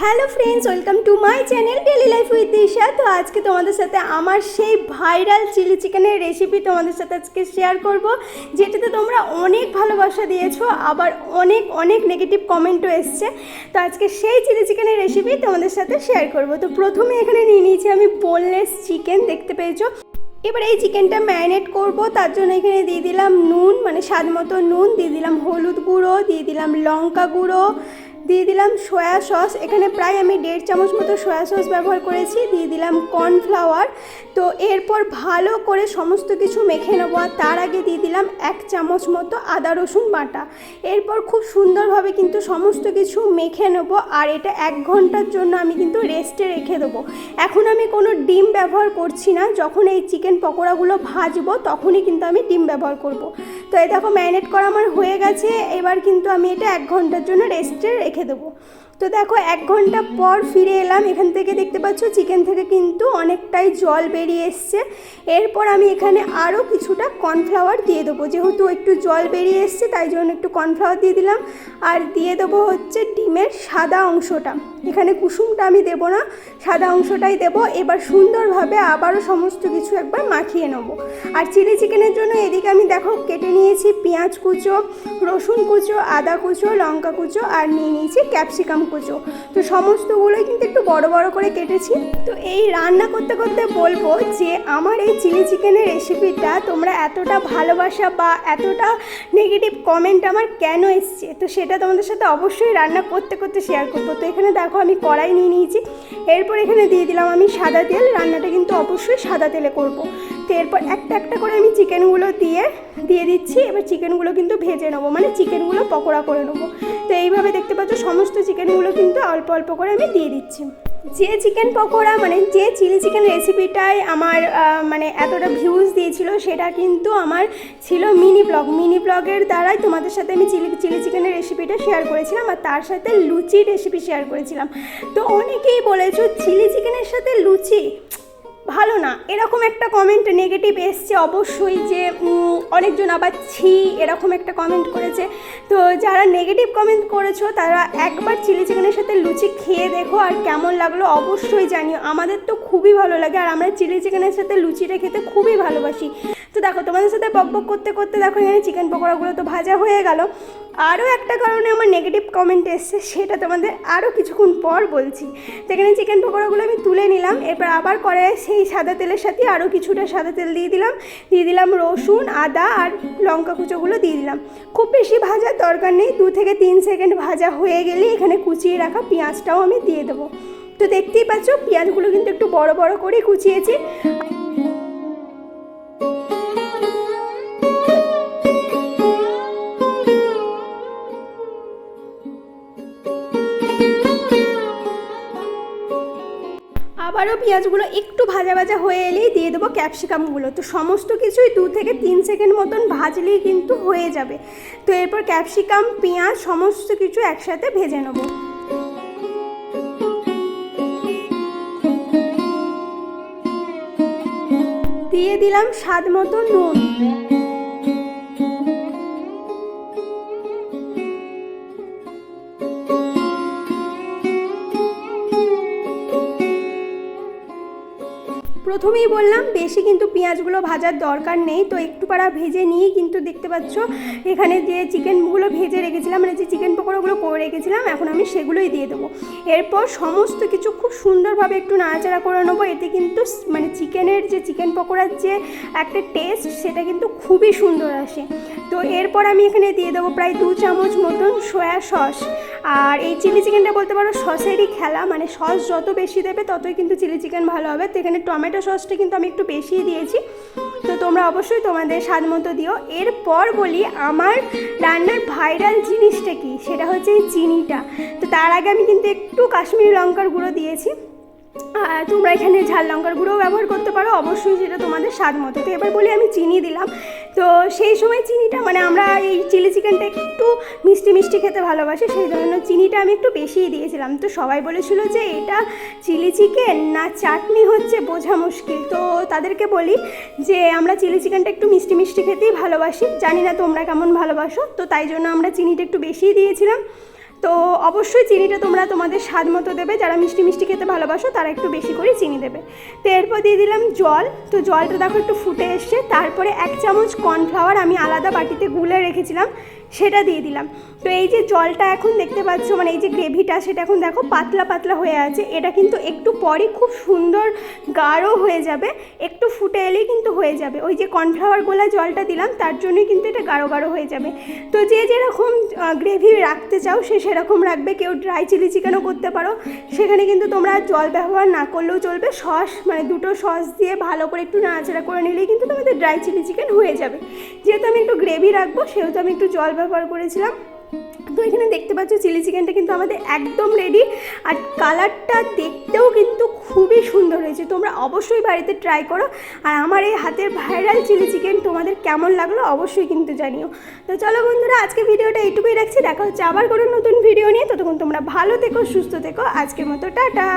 Hello friends welcome to my channel daily life with Disha তো আজকে তোমাদের সাথে আমার সেই ভাইরাল চিলি চিকেনের রেসিপি তোমাদের সাথে আজকে শেয়ার করব, যেটাতে তোমরা অনেক ভালোবাসা দিয়েছ, আবার অনেক অনেক নেগেটিভ কমেন্টও এসছে। তো আজকে সেই চিলি চিকেনের রেসিপি তোমাদের সাথে শেয়ার করব। তো প্রথমে এখানে নিয়ে নিয়েছি আমি বোনলেস চিকেন দেখতে পেয়েছ? এবার এই চিকেনটা ম্যারিনেট করব, তার জন্য এখানে দিয়ে দিলাম নুন মানে স্বাদ মতো নুন, দিয়ে দিলাম হলুদ গুঁড়ো, দিয়ে দিলাম লঙ্কা গুঁড়ো দিয়ে দিলাম সয়া সস এখানে প্রায় আমি দেড় চামচ মতো সয়া সস ব্যবহার করেছি। দিয়ে দিলাম কর্নফ্লাওয়ার তো এরপর ভালো করে সমস্ত কিছু মেখে নেব। আর তার আগে দিয়ে দিলাম এক চামচ মতো আদা রসুন বাটা। এরপর খুব সুন্দরভাবে কিন্তু সমস্ত কিছু মেখে নেব। আর এটা এক ঘণ্টার জন্য আমি কিন্তু রেস্টে রেখে দেবো। এখন আমি কোনো ডিম ব্যবহার করছি না। যখন এই চিকেন পকোড়াগুলো ভাজবো, তখনই কিন্তু আমি ডিম ব্যবহার করব। তো এই দেখো ম্যারিনেট করা আমার হয়ে গেছে। এবার কিন্তু আমি এটা এক ঘণ্টার জন্য রেস্টে রেখে দেবো। তো দেখো, এক ঘণ্টা পর ফিরে এলাম। এখান থেকে দেখতে পাচ্ছ, চিকেন থেকে কিন্তু অনেকটাই জল বেরিয়ে এসছে। এরপর আমি এখানে আরও কিছুটা কর্নফ্লাওয়ার দিয়ে দেবো। যেহেতু একটু জল বেরিয়ে এসছে, তাই জন্য একটু কর্নফ্লাওয়ার দিয়ে দিলাম। আর দিয়ে দেবো হচ্ছে ডিমের সাদা অংশটা। এখানে কুসুমটা আমি দেবো না, সাদা অংশটাই দেবো। এবার সুন্দরভাবে আবারও সমস্ত কিছু একবার মাখিয়ে নেব। আর চিলি চিকেনের জন্য এদিকে আমি দেখো, কেটে নিয়েছি পেঁয়াজ কুচো, রসুন কুচো, আদা কুচো, লঙ্কা কুচো, আর নিয়ে নিয়েছি ক্যাপসিকাম কুচো তো সমস্তগুলোই কিন্তু একটু বড় বড় করে কেটেছি। তো এই রান্না করতে করতে বলব যে আমার এই চিলি চিকেনের রেসিপিটা তোমরা এতটা ভালোবাসা বা এতটা নেগেটিভ কমেন্ট আমার কেন এসছে? তো সেটা তোমাদের সাথে অবশ্যই রান্না করতে করতে শেয়ার করব। তো এখানে দেখো আমি কড়াই নিয়ে নিয়েছি। এরপর এখানে দিয়ে দিলাম আমি সাদা তেল। রান্নাটা কিন্তু অবশ্যই সাদা তেলে করব। তো এরপর একটা একটা করে আমি চিকেনগুলো দিয়ে দিয়ে দিচ্ছি। এবার চিকেনগুলো কিন্তু ভেজে নেব মানে চিকেনগুলো পকোড়া করে নেব। তো এইভাবে দেখতে পাচ্ছ, সমস্ত চিকেনগুলো কিন্তু অল্প অল্প করে আমি দিয়ে দিচ্ছি। যে চিকেন পকোড়া মানে যে চিলি চিকেন রেসিপিটাই আমার মানে এতটা ভিউজ দিয়েছিল, সেটা কিন্তু আমার ছিল মিনি ব্লগ। মিনি ব্লগের দ্বারাই তোমাদের সাথে আমি চিলি চিলি চিকেনের রেসিপিটা শেয়ার করেছিলাম, আর তার সাথে লুচি রেসিপি শেয়ার করেছিলাম। তো অনেকেই বলেছ, চিলি চিকেনের সাথে লুচি? ভালো না। এরকম একটা কমেন্ট নেগেটিভ এসছে অবশ্যই যে অনেকজন আবার ছি, এরকম একটা কমেন্ট করেছে। তো যারা নেগেটিভ কমেন্ট করেছ, তারা একবার চিলি চিকেনের সাথে লুচি খেয়ে দেখো আর কেমন লাগল অবশ্যই জানিও। আমাদের তো খুবই ভালো লাগে আর আমরা চিলি চিকেনের সাথে লুচিটা খেতে খুবই ভালোবাসি। তো দেখো, তোমাদের সাথে বক বক করতে করতে দেখো এখানে চিকেন পকোড়াগুলো তো ভাজা হয়ে গেল। আরও একটা কারণে আমার নেগেটিভ কমেন্ট এসছে, সেটা তোমাদের আরও কিছুক্ষণ পর বলছি। তো এখানে চিকেন পকোড়াগুলো আমি তুলে নিলাম, এরপর আবার কড়াইয়ে সেই সাদা তেলের সাথে আরও কিছুটা সাদা তেল দিয়ে দিলাম। দিয়ে দিলাম রসুন, আদা আর লঙ্কা কুচোগুলো দিয়ে দিলাম। খুব বেশি ভাজার দরকার নেই, দু থেকে তিন সেকেন্ড ভাজা হয়ে গেলে এখানে কুচিয়ে রাখা পেঁয়াজটাও আমি দিয়ে দেবো। তো দেখতেই পাচ্ছ, পেঁয়াজগুলো কিন্তু একটু বড় বড় করে কুচিয়েছি। আবারও পেঁয়াজগুলো একটু ভাজা ভাজা হয়ে এলেই দিয়ে দেবো ক্যাপসিকামগুলো। তো সমস্ত কিছুই দু থেকে তিন সেকেন্ড মতন ভাজলেই কিন্তু হয়ে যাবে। তো এরপর ক্যাপসিকাম, পেঁয়াজ সমস্ত কিছু একসাথে ভেজে নেব। দিয়ে দিলাম স্বাদ মতো নুন। প্রথমেই বললাম, বেশি কিন্তু পেঁয়াজগুলো ভাজার দরকার নেই। তো একটু পাড়া ভেজে নিয়ে কিন্তু দেখতে পাচ্ছ, এখানে যে চিকেনগুলো ভেজে রেখেছিলাম মানে যে চিকেন পকোড়াগুলো করে রেখেছিলাম, এখন আমি সেগুলোই দিয়ে দেবো। এরপর সমস্ত কিছু খুব সুন্দরভাবে একটু নাড়াচাড়া করে নেব। এতে কিন্তু মানে চিকেনের যে চিকেন পকোড়ার যে একটা টেস্ট সেটা কিন্তু খুবই সুন্দর আসে। তো এরপর আমি এখানে দিয়ে দেবো প্রায় দু চামচ মতন সয়া সস আর এই চিলি চিকেনটা বলতে পারো সসেরই খেলা মানে সস যত বেশি দেবে ততই কিন্তু চিলি চিকেন ভালো হবে। তো এখানে টমেটো সসটা কিন্তু আমি একটু বেশিই দিয়েছি। তো তোমরা অবশ্যই তোমাদের স্বাদ মতো দিও। এরপর বলি আমার রান্নার ভাইরাল জিনিসটা কি? সেটা হচ্ছে এই চিনিটা। তো তার আগে আমি কিন্তু একটু কাশ্মীরি লঙ্কার গুঁড়ো দিয়েছি। তোমরা এখানে ঝাল লঙ্কার গুঁড়োও ব্যবহার করতে পারো। অবশ্যই সেটা তোমাদের স্বাদ মতো। তো এবার বলি, আমি চিনি দিলাম। তো সেই সময় চিনিটা মানে আমরা এই চিলি চিকেনটা একটু মিষ্টি মিষ্টি খেতে ভালোবাসি, সেই জন্য চিনিটা আমি একটু বেশিই দিয়েছিলাম। তো সবাই বলেছিল যে এটা চিলি চিকেন না চাটনি হচ্ছে বোঝা মুশকিল। তো তাদেরকে বলি যে আমরা চিলি চিকেনটা একটু মিষ্টি মিষ্টি খেতেই ভালোবাসি। জানি না তোমরা কেমন ভালোবাসো। তো তাই জন্য আমরা চিনিটা একটু বেশিই দিয়েছিলাম। তো অবশ্যই চিনিটা তোমরা তোমাদের স্বাদ মতো দেবে। যারা মিষ্টি মিষ্টি খেতে ভালোবাসো, তারা একটু বেশি করে চিনি দেবে। তো এরপর দিয়ে দিলাম জল। তো জলটা দেখো একটু ফুটে এসছে। তারপরে এক চামচ কর্নফ্লাওয়ার আমি আলাদা বাটিতে গুলে রেখেছিলাম। সেটা দিয়ে দিলাম। তো এই যে জলটা এখন দেখতে পাচ্ছ মানে এই যে গ্রেভিটা সেটা এখন দেখো পাতলা পাতলা হয়ে আছে। এটা কিন্তু একটু পরে খুব সুন্দর গাঢ় হয়ে যাবে, একটু ফুটে এলেই কিন্তু হয়ে যাবে। ওই যে কর্নফ্লাওয়ার গোলা জলটা দিলাম, তার জন্যই কিন্তু এটা গাঢ় গাঢ় হয়ে যাবে। তো যে যেরকম গ্রেভি রাখতে চাও সে সেরকম রাখবে। কেউ ড্রাই চিলি চিকেনও করতে পারো। সেখানে কিন্তু তোমরা জল ব্যবহার না করলেও চলবে। সস মানে দুটো সস দিয়ে ভালো করে একটু নাড়াচাড়া করে নিলেই কিন্তু তোমাদের ড্রাই চিলি চিকেন হয়ে যাবে। যেহেতু আমি একটু গ্রেভি রাখব, সেহেতু আমি একটু জল ব্যবহার করেছিলাম। তো এখানে দেখতে পাচ্ছ চিলি চিকেনটা কিন্তু আমাদের একদম রেডি আর কালারটা দেখতেও কিন্তু খুবই সুন্দর হয়েছে। তোমরা অবশ্যই বাড়িতে ট্রাই করো। আর আমার এই হাতের ভাইরাল চিলি চিকেন তোমাদের কেমন লাগল অবশ্যই কিন্তু জানিও। তো চলো বন্ধুরা, আজকে ভিডিওটা এইটুকুই রাখছি। দেখা হচ্ছে আবার কোনো নতুন ভিডিও নিয়ে। ততক্ষণ তোমরা ভালো থেকো, সুস্থ থেকো। আজকের মতো টাটা।